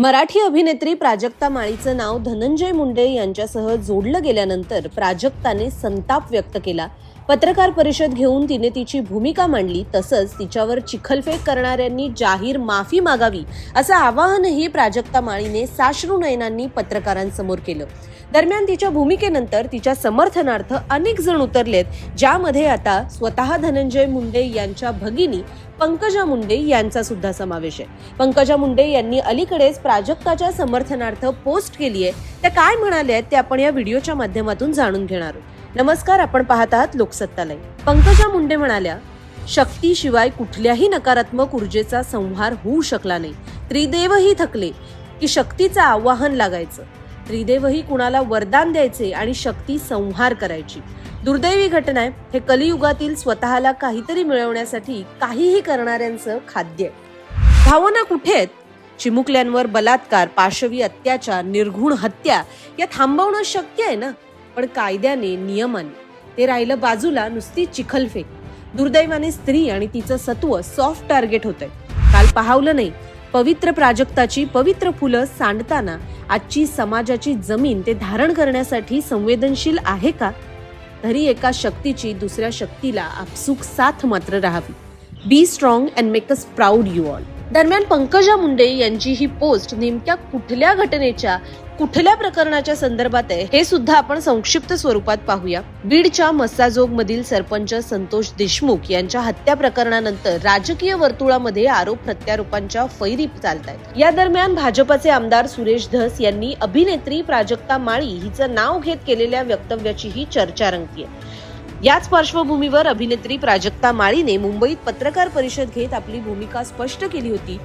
मराठी अभिनेत्री प्राजक्ता माळीचं नाव धनंजय मुंडे यांच्यासह जोडलं गेल्यानंतर प्राजक्ताने संताप व्यक्त केला. पत्रकार परिषद घेऊन तिने तिची भूमिका मांडली तसंच तिच्यावर चिखलफेक करणाऱ्यांनी जाहीर माफी मागावी असं आवाहनही प्राजक्ता माळीने साश्रू नयनांनी पत्रकारांसमोर केलं. दरम्यान तिच्या भूमिकेनंतर तिच्या समर्थनार्थ अनेक जण उतरलेत ज्यामध्ये आता स्वतः धनंजय मुंडे यांच्या भगिनी पंकजा मुंडे यांचा सुद्धा समावेश आहे. पंकजा मुंडे यांनी अलीकडेच प्राजक्ताच्या समर्थनार्थ पोस्ट केली आहे. त्या काय म्हणाल्या आहेत ते आपण या व्हिडिओच्या माध्यमातून जाणून घेणार आहोत. नमस्कार आपण पाहत आहात लोकसत्तालय. पंकजा मुंडे म्हणाल्या शक्तीशिवाय कुठल्याही नकारात्मक ऊर्जेचा संहार होऊ शकला नाही. त्रिदेवही थकले की शक्तीचं आवाहन लागायचं. त्रिदेवही कुणाला वरदान द्यायचे आणि शक्ती संहार करायची. दुर्दैवी घटना आहे. हे कलियुगातील स्वतःला काहीतरी मिळवण्यासाठी काहीही करणाऱ्यांचं खाद्य भावना कुठे आहेत? चिमुकल्यांवर बलात्कार पाशवी अत्याचार निर्घुण हत्या या थांबवणं शक्य आहे ना? पण कायद्याने नियमाने. ते राहिलं बाजूला नुसती चिखलफेक दुर्दैवाने स्त्री आणि तिचं सत्व सॉफ्ट टार्गेट होतंय. काल पाहावलं नाही पवित्र प्राजक्ताची पवित्र फुलं सांडताना आजची समाजाची जमीन ते धारण करण्यासाठी संवेदनशील आहे का? तरी एका शक्तीची दुसऱ्या शक्तीला आपसूक साथ मात्र राहावी. Be strong and make us proud you all दरम्यान पंकजा मुंडे यांची ही पोस्ट नेमक्या कुठल्या घटनेच्या कुठल्या प्रकरणाच्या संदर्भात आहे हे सुद्धा आपण संक्षिप्त स्वरूपात पाहूया. बीडच्या मस्साजोग मधील सरपंच संतोष देशमुख यांच्या हत्या प्रकरणानंतर राजकीय वर्तुळामध्ये आरोप प्रत्यारोपांच्या फैरी चालत आहेत या दरम्यान भाजपचे आमदार सुरेश धस यांनी अभिनेत्री प्राजक्ता माळी हिचं नाव घेत केलेल्या वक्तव्याचीही चर्चा रंगतीये. याच पार्श्वभूमीवर अभिनेत्री प्राजक्ता माळीने मुंबईत पत्रकार परिषद घेत आपली भूमिका स्पष्ट केली होती.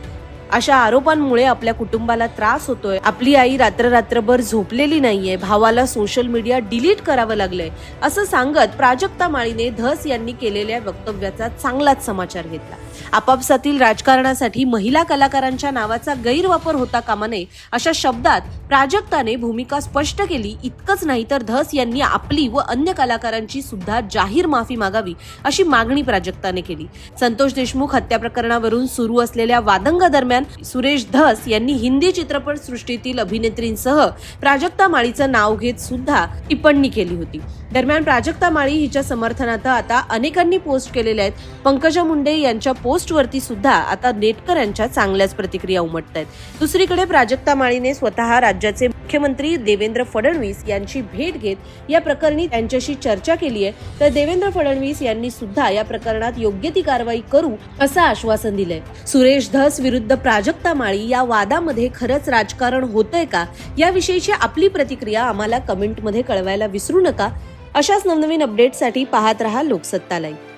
अशा आरोपांमुळे आपल्या कुटुंबाला त्रास होतोय. आपली आई रात्र रात्रभर झोपलेली नाहीये. भावाला सोशल मीडिया डिलीट करावं लागलंय. असं सांगत प्राजक्ता माळीने धस यांनी केलेल्या वक्तव्याचा चांगलाच समाचार घेतला. आपापसातील राजकारणासाठी महिला कलाकारांच्या नावाचा गैरवापर होता कामा नये अशा शब्दात प्राजक्ताने भूमिका स्पष्ट केली. इतकंच नाही तर धस यांनी आपली व अन्य कलाकारांची सुद्धा जाहीर माफी मागावी अशी मागणी प्राजक्ताने केली. संतोष देशमुख हत्या प्रकरणावरून सुरू असलेल्या वादंगादरम्यान सुरेश धस यांनी हिंदी चित्रपट सृष्टीतील अभिनेत्रींसह प्राजक्ता माळीचं नाव घेत सुद्धा टिप्पणी केली होती. दरम्यान प्राजक्ता माळी हिच्या समर्थनार्थ आता अनेकांनी पोस्ट केलेल्या आहेत. पंकजा मुंडे यांच्या पोस्टवरती सुद्धा आता नेटकऱ्यांच्या चांगल्याच प्रतिक्रिया उमटत आहेत. दुसरीकडे प्राजक्ता माळीने स्वतः राज्याचे मुख्यमंत्री देवेंद्र फडणवीस यांची भेट घेत या प्रकरणी त्यांच्याशी चर्चा केली आहे. तर देवेंद्र फडणवीस यांनी सुद्धा या प्रकरणात योग्य ती कारवाई करू असं आश्वासन दिलंय. सुरेश धस विरुद्ध प्राजक्ता माळी या वादामध्ये खरंच राजकारण होतंय का? याविषयीची आपली प्रतिक्रिया आम्हाला कमेंटमध्ये कळवायला विसरू नका. अशाच नवनवीन अपडेटसाठी पाहत रहा लोकसत्ता लाईव्ह